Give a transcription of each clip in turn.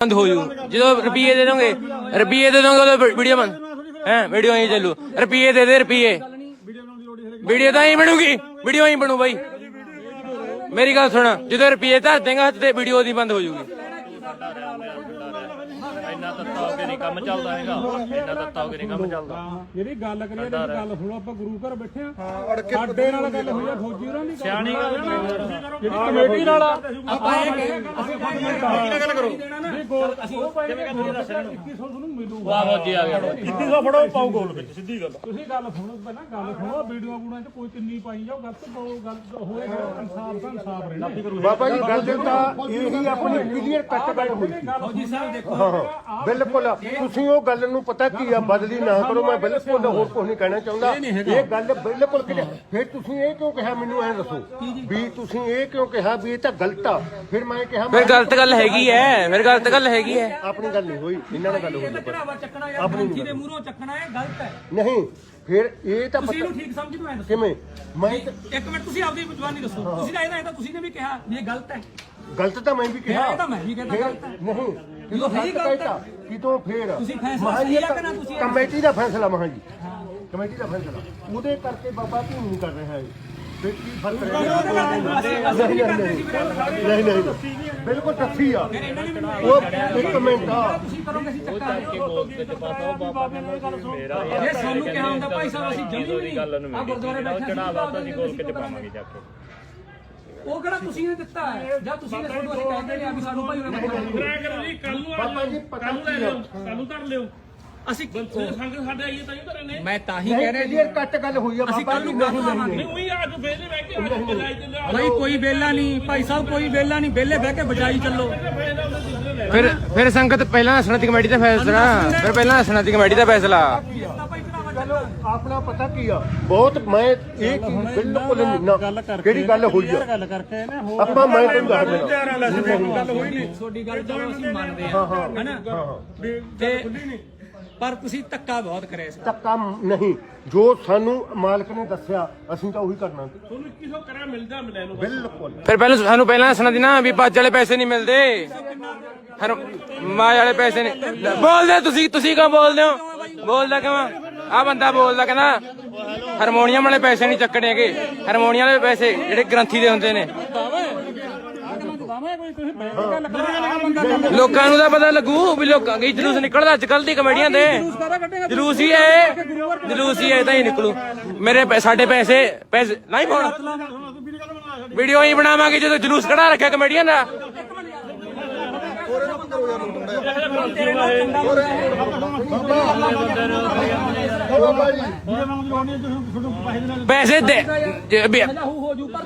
ਬੰਦ ਹੋ ਜੂ। ਜਦੋਂ ਰੁਪਏ ਦੇ ਦੋਗੇ ਰੁਪਏ ਦੇ ਦੋਗੇ ਉਦੋਂ ਵੀਡੀਓ ਬੰਦ। ਹੈ, ਵੀਡੀਓ ਹੀ ਚੱਲੂ। ਰੁਪਏ ਦੇ ਦੇ ਰੁਪਏ ਵੀਡੀਓ ਤਾਂ ਹੀ ਬਣੂਗੀ। ਵੀਡੀਓ ਹੀ ਬਣੂ ਬਾਈ। ਮੇਰੀ ਗੱਲ ਸੁਣ, ਜਦੋਂ ਰੁਪਏ ਧਰ ਦੇਗਾ ਹੱਥ ਤੇ ਵੀਡੀਓ ਦੀ ਬੰਦ ਹੋ ਜੂਗੀ। ਇੰਨਾ ਤੱਤਾ ਹੋ ਕੇ ਨਹੀਂ ਕੰਮ ਚੱਲਦਾ ਹੈਗਾ। ਇੰਨਾ ਤੱਤਾ ਹੋ ਕੇ ਨਹੀਂ ਕੰਮ ਚੱਲਦਾ। ਜਿਹੜੀ ਗੱਲ ਕਰੀਏ ਤੇ ਗੱਲ ਸੁਣੋ ਆਪਾਂ ਗੁਰੂ ਘਰ ਬੈਠੇ ਆ ਸਾਡੇ ਨਾਲ ਗੱਲ ਹੋਈ ਆ ਫੌਜੀ ਹੋਰਾਂ ਦੀ ਸਿਆਣੀ ਗੱਲ ਜਿਹੜੀ ਕਮੇਟੀ ਨਾਲ ਆਪਾਂ ਇਹ ਕਹੇ ਗੱਲ ਕਰੋ? ਜੀ ਗੋਲ ਅਸੀਂ ਉਹ ਪਾਈ ਨੇ 2100 ਤੁਹਾਨੂੰ ਮਿਲੂਗਾ। ਵਾਹ ਫੌਜੀ ਆ ਗਿਆ। 2100 ਫੜੋ ਪਾਉ ਗੋਲ ਵਿੱਚ ਸਿੱਧੀ ਗੱਲ। ਤੁਸੀਂ ਗੱਲ ਸੁਣੋ ਪਹਿਲਾਂ ਗੱਲ ਸੁਣੋ ਵੀਡੀਓ ਬੂਣਾ ਚ ਕੋਈ ਕਿੰਨੀ ਪਾਈ ਜਾਓ ਗਲਤ ਪਾਓ ਗਲਤ ਹੋਏ ਇਨਸਾਫ ਦਾ ਇਨਸਾਫ ਰਹਿਣਾ। ਬਾਬਾ ਜੀ ਗੱਲ ਤਾਂ ਇਹੀ ਆਪਣੀ ਕਲੀਅਰ ਕੱਟ ਗੱਲ ਹੋਈ। ਫੌਜੀ ਸਾਹਿਬ ਦੇਖੋ ਹਾਂ ਬਿਲਕੁਲ। ਤੁਸੀਂ ਉਹ ਗੱਲ ਨੂੰ ਪਤਾ ਕੀ ਆ ਬਦਲੀ ਨਾ ਕਰੋ ਮੈਂ ਬਿਲਕੁਲ ਹੋਰ ਕੁਝ ਨਹੀਂ ਕਹਿਣਾ ਚਾਹੁੰਦਾ। ਇਹ ਗੱਲ ਬਿਲਕੁਲ clear- ਫਿਰ ਤੁਸੀਂ ਇਹ ਕਿਉਂ ਕਿਹਾ ਮੈਨੂੰ ਐ ਦੱਸੋ? ਵੀ ਤੁਸੀਂ ਇਹ ਕਿਉਂ ਕਿਹਾ ਵੀ ਇਹ ਤਾਂ ਗਲਤ ਆ? ਫਿਰ ਮੈਂ ਕਿਹਾ ਫਿਰ ਗਲਤ ਗੱਲ ਹੈਗੀ ਐ। ਫਿਰ ਗਲਤ ਗੱਲ ਹੈਗੀ ਐ। ਆਪਣੀ ਗੱਲ ਨਹੀਂ ਹੋਈ। ਇਹਨਾਂ ਨਾਲ ਗੱਲ ਹੋਈ ਦੇ ਮੂਹਰੋਂ ਚੱਕਣਾ ਇਹ ਗਲਤ ਹੈ ਨਹੀਂ। ਫਿਰ ਇਹ ਤਾਂ ਤੁਸੀਂ ਪਤਾ ਇਹਨੂੰ ਠੀਕ ਸਮਝਦੇ ਹੋ ਐਂ ਦੱਸੋ। ਕਿਵੇਂ? ਮੈਂ ਤਾਂ- ਇੱਕ ਮਿੰਟ ਤੁਸੀਂ ਆਪਦੀ ਜ਼ੁਬਾਨੀ ਦੱਸੋ। ਤੁਸੀਂ ਤਾਂ ਇਹਦਾ ਇਹ ਤਾਂ ਤੁਸੀਂ ਨੇ ਵੀ ਕਿਹਾ ਵੀ ਇਹ ਗਲਤ ਹੈ। ਗਲਤ ਤਾਂ ਮੈਂ ਵੀ ਕਿਹਾ। ਇਹ ਤਾਂ ਮੈਂ ਵੀ ਕਹਿੰਦਾ ਫਿਰ ਗਲਤ ਹੈ। ਨਹੀਂ ਜਦੋਂ ਜਦੋਂ ਸਹੀ ਸਹੀ ਗਲਤ ਕਹਿਤਾ ਕਿਤੋਂ ਫੇਰ ਤੁਸੀਂ ਫੈਸਲਾ ਮਹਾਂ ਜੀ ਸਹੀ ਆ ਕਿ ਨਾ ਤੁਸੀਂ ਇਹ- ਕਮੇਟੀ ਦਾ ਫੈਸਲਾ ਮਹਾਂ ਜੀ। ਕਮੇਟੀ ਦਾ ਫੈਸਲਾ। ਉਹਦੇ ਕਰਕੇ ਬਾਬਾ ਧੂਮ ਨਹੀਂ ਕਰ ਰਿਹਾ ਹੈ ਕੀ ਫ਼ਰਕ ਨਹੀਂ ਨਹੀਂ ਨਹੀਂ। ਨਹੀਂ ਬਿਲਕੁਲ ਸੱਚੀ ਆ ਉਹ ਇੱਕ ਮਿੰਟ ਆ ਤੁਸੀਂ ਕਰੋਗੇ ਅਸੀਂ ਚੱਕਾ ਕਿ ਯਾਰ ਇਹ ਸਾਨੂੰ ਕਿਹਾ ਹੁੰਦਾ ਭਾਈ ਸਾਹਿਬ ਅਸੀਂ ਜਮੀ ਦੀ ਗੱਲ ਨੂੰ ਆ ਗੁਰਦੁਆਰੇ ਬੈਠੇ ਚੜਾਵਾ ਤਾਂ ਅਸੀਂ ਗੋਲ ਕਿਤੇ ਪਾਵਾਂਗੇ ਜਾ ਕੇ ਉਹ ਕਿਹੜਾ ਤੁਸੀਂ ਨੇ ਦਿੱਤਾ ਹੈ? ਜਾਂ ਤੁਸੀਂ ਨੇ ਸਾਨੂੰ ਅਸੀਂ ਕਹਿੰਦੇ ਨੇ ਆ ਵੀ ਸਾਨੂੰ ਭਾਈ ਉਹਨੇ ਕਰੋ ਜੀ ਕੱਲ ਨੂੰ ਬਾਬਾ ਜੀ ਪਤਾ ਕੀ ਆ ਕੱਲ ਨੂੰ ਧਰ ਲਿਓ। ਅਸੀਂ ਸੰਗ ਸਾਡੇ ਆਈਏ ਤਾਂ ਹੀ ਧਰੇ ਨੇ। ਮੈਂ ਤਾਂ ਹੀ ਨਹੀਂ ਕਲੀਅਰ ਕੱਟ ਗੱਲ ਹੋਈ ਆ ਬਾਬਾ ਜੀ ਨਹੀਂ ਉਹੀ ਅੱਜ ਫੇਰ ਬਹਿ ਕੇ ਅੱਜ ਤੇ ਲਿਆ ਭਾਈ ਕੋਈ ਵੇਲਾ ਨਹੀਂ ਭਾਈ ਸਾਹਿਬ ਕੋਈ ਵੇਲਾ ਨਹੀਂ ਵੇਲੇ ਬਹਿ ਕੇ ਬਜਾਈ ਚੱਲੋ। ਫਿਰ ਫਿਰ ਸੰਗਤ ਪਹਿਲਾਂ ਦੀ ਕਮੇਟੀ ਦਾ ਫੈਸਲਾ ਫਿਰ ਪਹਿਲਾਂ ਦੀ ਕਮੇਟੀ ਦਾ ਫੈਸਲਾ। ਚਲੋ ਆਪਣਾ ਪਤਾ ਕੀ ਆ ਬਹੁਤ ਮੈਂ ਇਹ ਚੀਜ਼ ਬਿਲਕੁਲ ਨਹੀਂ ਨਾ ਕਿਹੜੀ ਗੱਲ ਹੋਈ ਆ। ਗੱਲ ਕਰਕੇ ਨਾ ਹੋ ਆਪਾਂ ਮੈਂ ਤੁਹਾਨੂੰ ਦੱਸ ਦੇਣਾ ਗੱਲ ਹੋਈ ਨਹੀਂ। ਤੁਹਾਡੀ ਗੱਲ ਚਲੋ ਅਸੀਂ ਮੰਨਦੇ ਹਾਂ ਹੈਨਾ? ਤੇ ਪਰ ਤੁਸੀਂ ਧੱਕਾ ਬਹੁਤ ਕਰਿਆ ਇਸ ਕੰਮ ਨਹੀਂ। ਜੋ ਸਾਨੂੰ ਮਾਲਕ ਨੇ ਦੱਸਿਆ ਅਸੀਂ ਤਾਂ ਉਹੀ ਕਰਨਾ। ਸੀ। ਤੁਹਾਨੂੰ 2100 ਕਰਿਆ ਮਿਲਦਾ ਮਿਲੇ ਨੂੰ ਬਿਲਕੁਲ। ਫਿਰ ਪਹਿਲਾਂ ਸਾਨੂੰ ਪਹਿਲਾਂ ਦੱਸਣਾ ਦੀ ਨਾ ਵੀ ਪੱਜ ਵਾਲੇ ਪੈਸੇ ਨਹੀਂ ਮਿਲਦੇ। ਹਰ ਮਾਂ ਵਾਲੇ ਪੈਸੇ ਨਹੀਂ ਬੋਲਦੇ ਤੁਸੀਂ ਤੁਸੀਂ ਕਿਉਂ ਬੋਲਦੇ ਹੋ? ਬੋਲਦਾ ਕਿਉਂ ਆ? ਬੰਦਾ ਬੋਲਦਾ ਕਹਿੰਦਾ ਹਾਰਮੋਨੀਅਮ ਵਾਲੇ ਪੈਸੇ ਨਹੀਂ ਚੱਕਣੇ ਹੈਗੇ। ਹਾਰਮੋਨੀਅਮ ਵਾਲੇ ਪੈਸੇ ਜਿਹੜੇ ਗ੍ਰੰਥੀ ਦੇ ਹੁੰਦੇ ਨੇ। ਲੋਕਾਂ ਨੂੰ ਤਾਂ ਪਤਾ ਲੱਗੂ ਵੀ ਲੋਕਾਂ ਦੀ ਜਲੂਸ ਨਿਕਲਦਾ ਅੱਜ ਕੱਲ ਦੀ ਕਮੇਡੀਆਂ ਦੇ। ਜਲੂਸ ਹੀ ਹੈ ਜਲੂਸ ਹੀ ਹੈ ਤਾਂ ਹੀ ਨਿਕਲੂ। ਮੇਰੇ ਪੈ- ਸਾਡੇ ਪੈਸੇ ਪੈਸੇ ਨਹੀਂ ਪਾਉਣਾ ਵੀਡੀਓ ਹੀ ਬਣਾਵਾਂਗੇ ਜਦੋਂ ਜਲੂਸ ਕਢਾ ਰੱਖਿਆ ਕਮੇਡੀਆਂ ਦਾ। ਪੈਸੇ ਦੇ ਜੇ ਵੀ- ਹੋ ਹੋ ਜੂ ਪਰ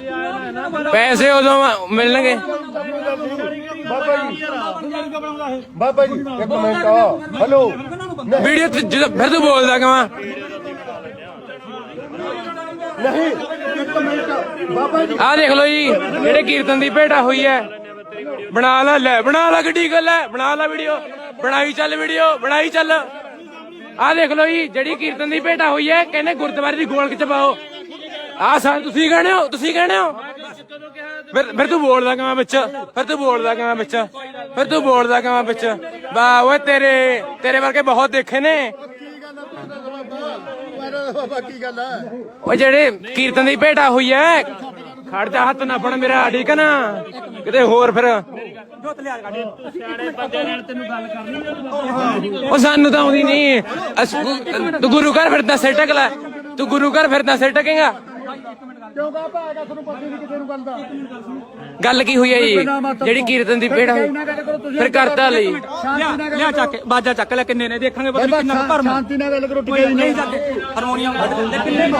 ਤੂੰ ਪੈਸੇ ਉਦੋਂ ਮਿਲਣਗੇ। ਬਾਬਾ ਜੀ। ਬਾਬਾ ਜੀ ਇੱਕ ਮਿੰਟ ਹਲੋ। ਵੀਡੀਓ ਤੇ ਜਦੋਂ ਫਿਰ ਤੂੰ ਬੋਲਦਾ ਕਿਵਾਂ ਨਹੀਂ ਇੱਕ ਮਿੰਟ ਬਾਬਾ ਜੀ। ਆਹ ਦੇਖ ਲਓ ਜੀ ਜਿਹੜੇ ਕੀਰਤਨ ਦੀ ਭੇਟਾ ਹੋਈ ਹੈ। ਬਣਾ ਲੈ ਲੈ ਬਣਾ ਲੈ ਗੱਡੀ ਗੱਲ ਹੈ ਬਣਾ ਲੈ ਵੀਡੀਓ। ਬਣਾਈ ਚੱਲ ਵੀਡੀਓ ਬਣਾਈ ਚੱਲ। ਆਹ ਦੇਖ ਲਓ ਜੀ ਜਿਹੜੀ ਕੀਰਤਨ ਦੀ ਭੇਟਾ ਹੋਈ ਹੈ ਕਹਿੰਦੇ ਗੁਰਦੁਆਰੇ ਦੀ ਗੋਲਕ ਚ ਪਾਓ। ਆਹ ਸਾਲ ਤੁਸੀਂ ਕਹਿਣੇ ਹੋ ਤੁਸੀਂ ਕਹਿਣੇ ਹੋ? ਫਿਰ ਫਿਰ ਤੂੰ ਬੋਲਦਾ ਕਿਵੇਂ ਵਿੱਚ? ਫਿਰ ਤੂੰ ਬੋਲਦਾ ਕਿਵੇਂ ਵਿੱਚ? ਫਿਰ ਤੂੰ ਬੋਲਦਾ ਕਿਵੇਂ ਵਿੱਚ? ਵਾਹ ਓਏ ਤੇਰੇ ਤੇਰੇ ਵਰਗੇ ਬਹੁਤ ਦੇਖੇ ਨੇ। ਬਾਬਾ ਕੀ ਗੱਲ ਹੈ ਓਏ ਜਿਹੜੇ ਕੀਰਤਨ ਦੀ ਭੇਟਾ ਹੋਈ ਐ ਖੜ ਜਾ ਹੱਥ ਨਾ ਫੜ ਮੇਰਾ ਠੀਕ ਹੈ ਨਾ? ਕਿਤੇ ਹੋਰ ਫਿਰ। ਉਹ ਸਾਨੂੰ ਤਾਂ ਆਉਂਦੀ ਨਹੀਂ ਤੂੰ ਗੁਰੂ ਘਰ ਫਿਰਦਾ ਸਿਰ ਟਕ ਲੈ। ਤੂੰ ਗੁਰੂ ਘਰ ਫਿਰਦਾ ਸਿਰ ਟਕੇਗਾ ਕਿਉਂ ਬਾਬਾ ਆ ਗਿਆ ਤੁਹਾਨੂੰ ਪਤਾ ਨਹੀਂ ਕਿਸੇ ਨੂੰ ਗੱਲ ਦਾ। ਗੱਲ ਕੀ ਹੋਈ ਹੈ ਜੀ? ਜਿਹੜੀ ਕੀਰਤਨ ਦੀ ਹੋਈ ਫਿਰ ਕਰਤਾ ਲਈ। ਲਿਆ ਲਿਆ ਚੱਕ ਬਾਜਾ ਚੱਕ ਲੈ ਕਿੰਨੇ ਨੇ? ਦੇਖਾਂਗੇ ਪਤਾ ਨਹੀਂ ਕਿੰਨਾ ਭਰਮ ਸ਼ਾਂਤੀ ਨਾਲ ਗੱਲ ਕਰੋ ਨਹੀਂ ਚੱਕ ਹਾਰਮੋਨੀਅਮ ਤੇ ਕਿੰਨੇ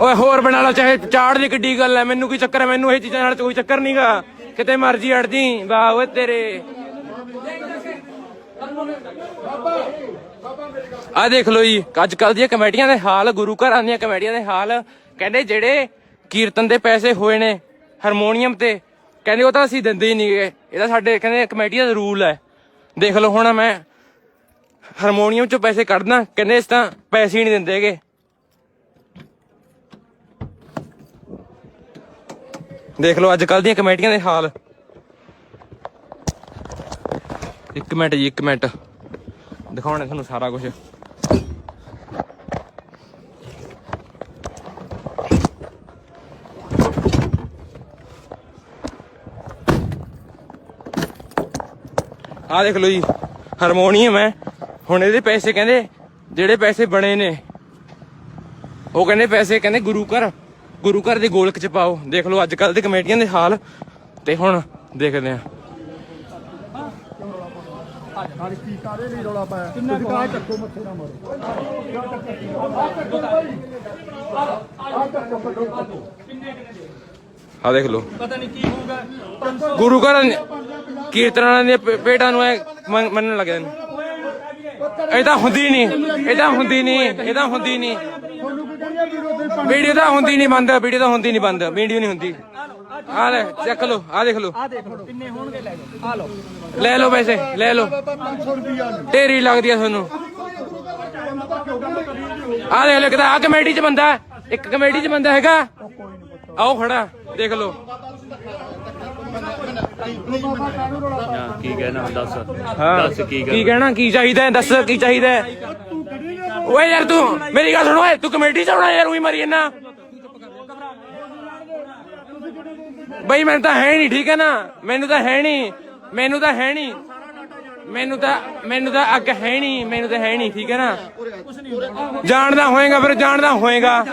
ਓਏ ਹੋਰ ਬਣਾ ਲਓ ਚਾਹੇ ਚਾੜ ਦੀ ਕਿੱਡੀ ਗੱਲ ਐ ਮੈਨੂੰ ਕੀ ਚੱਕਰ ਐ ਮੈਨੂੰ ਇਹ ਚੀਜ਼ਾਂ ਨਾਲ ਕੋਈ ਚੱਕਰ ਨਹੀਂਗਾ ਕਿਤੇ ਮਰਜ਼ੀ ਅੜ ਜੀ। ਵਾਹ ਓਏ ਤੇਰੇ। ਆ ਦੇਖ ਲਓ ਜੀ, ਅੱਜ ਕੱਲ ਦੀਆਂ ਕਮੇਟੀਆਂ ਦੇ ਹਾਲ, ਗੁਰੂ ਘਰਾਂ ਦੀਆਂ ਕਮੇਟੀਆਂ ਦੇ ਹਾਲ, ਕਹਿੰਦੇ ਜਿਹੜੇ ਕੀਰਤਨ ਦੇ ਪੈਸੇ ਹੋਏ ਨੇ, ਹਾਰਮੋਨੀਅਮ ਤੇ, ਕਹਿੰਦੇ ਉਹ ਤਾਂ ਅਸੀਂ ਦਿੰਦੇ ਹੀ ਨਹੀਂਗੇ ਇਹ ਤਾਂ ਸਾਡੇ, ਕਹਿੰਦੇ ਕਮੇਟੀਆਂ ਦਾ ਰੂਲ ਹੈ। ਦੇਖ ਲਓ ਹੁਣ ਮੈਂ ਹਾਰਮੋਨੀਅਮ ਚੋਂ ਪੈਸੇ ਕੱਢਦਾ, ਕਹਿੰਦੇ ਇਸ ਤਾਂ ਪੈਸੇ ਹੀ ਨਹੀਂ ਦਿੰਦੇਗੇ ਦੇਖ ਲਓ ਅੱਜ ਕੱਲ ਦੀਆਂ ਕਮੇਟੀਆਂ ਦੇ ਹਾਲ। ਇੱਕ ਮਿੰਟ ਜੀ, ਇੱਕ ਮਿੰਟ। ਦਿਖਾਉਣੇ ਤੁਹਾਨੂੰ ਸਾਰਾ ਕੁਝ ਆਹ ਦੇਖ ਲਓ ਜੀ ਹਾਰਮੋਨੀਅਮ ਹੈ। ਹੁਣ ਇਹਦੇ ਪੈਸੇ ਕਹਿੰਦੇ, ਜਿਹੜੇ ਪੈਸੇ ਬਣੇ ਨੇ, ਉਹ ਕਹਿੰਦੇ ਪੈਸੇ ਕਹਿੰਦੇ ਗੁਰੂ ਘਰ ਗੁਰੂ ਘਰ ਦੇ ਗੋਲਕ ਚ ਪਾਓ। ਦੇਖ ਲਓ, ਅੱਜ ਕੱਲ ਦੇ ਕਮੇਟੀਆਂ ਦੇ ਹਾਲ। ਤੇ ਹੁਣ ਦੇਖਦੇ ਆ ਆ ਦੇਖ ਲਓ। ਪਤਾ ਨਹੀਂ ਕੀ ਹੋਊਗਾ। ਗੁਰੂ ਘਰ ਕੀਰਤਨਾਂ ਦੇ ਪੇਟਾਂ ਨੂੰ ਮੰਨਣ ਲੱਗ ਜਾਂਦੇ ਇਹ ਤਾਂ ਹੁੰਦੀ ਨਹੀਂ। ਇਹ ਤਾਂ ਹੁੰਦੀ ਨਹੀਂ। ਇਹ ਤਾਂ ਹੁੰਦੀ ਨਹੀਂ। ਵੀਡੀਓ ਤਾਂ ਹੁੰਦੀ ਨਹੀਂ ਬੰਦ। ਵੀਡੀਓ ਤਾਂ ਹੁੰਦੀ ਨਹੀਂ ਬੰਦ। ਵੀਡੀਓ ਨਹੀਂ ਹੁੰਦੀ। ਆ ਲੈ ਚੱਕ ਲਓ ਆ ਦੇਖ ਲਓ। ਆ ਦੇਖ ਲਓ ਕਿੰਨੇ ਹੋਣਗੇ ਲੈ ਜਾਓ ਆ ਲਓ ਲੈ ਲਓ ਪੈਸੇ ਲੈ ਲਓ। ਢੇਰੀ ਲੱਗਦੀ ਆ ਤੁਹਾਨੂੰ। ਆ ਦੇਖ ਲਓ ਕਿਤਾ ਆ ਕਮੇਟੀ ਚ ਬੰਦਾ ਹੈ। ਇੱਕ ਕਮੇਟੀ ਚ ਬੰਦਾ ਹੈਗਾ। ਆਓ ਖੜਾ ਦੇਖ ਲਓ। ਹਾਂ, ਕੀ ਕਹਿਣਾ ਹੁਣ ਦੱਸ। ਹਾਂ। ਦੱਸ ਕੀ ਕੀ ਕਹਿਣਾ ਕਹਿਣਾ ਕੀ ਚਾਹੀਦਾ ਹੈ? ਦੱਸ ਕੀ ਚਾਹੀਦਾ ਹੈ? ਓਏ ਯਾਰ ਤੂੰ ਮੇਰੀ ਗੱਲ ਸੁਣ ਓਏ ਤੂੰ ਕਮੇਟੀ ਚ ਆਉਣਾ ਯਾਰ ਉਹੀ ਮਰੀ ਜੰਨਾ ਬਈ, ਮੈਨੂੰ ਤਾਂ ਹੈ ਨਹੀਂ, ਠੀਕ ਹੈ ਨਾ? ਮੈਨੂੰ ਤਾਂ ਹੈ ਨਹੀਂ, ਮੈਨੂੰ ਤਾਂ ਹੈ ਨਹੀਂ। ਮੈਨੂੰ ਤਾਂ ਮੈਨੂੰ ਤਾਂ ਅੱਗ ਹੈ ਨਹੀਂ, ਮੈਨੂੰ ਤਾਂ ਹੈ ਨਹੀਂ, ਠੀਕ ਹੈ ਨਾ? ਜਾਣਦਾ ਹੋਏਗਾ ਫਿਰ, ਜਾਣਦਾ ਹੋਏਗਾ।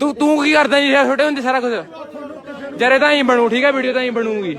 ਤੂੰ ਤੂੰ ਕੀ ਕਰਦਾ ਜੀ, ਛੋਟੇ ਹੁੰਦੇ ਸਾਰਾ ਕੁਝ? ਜਰੇ ਤਾਂ ਹੀ ਬਣੂ, ਠੀਕ ਹੈ, ਵੀਡੀਓ ਤਾਂ ਹੀ ਬਣੂਗੀ।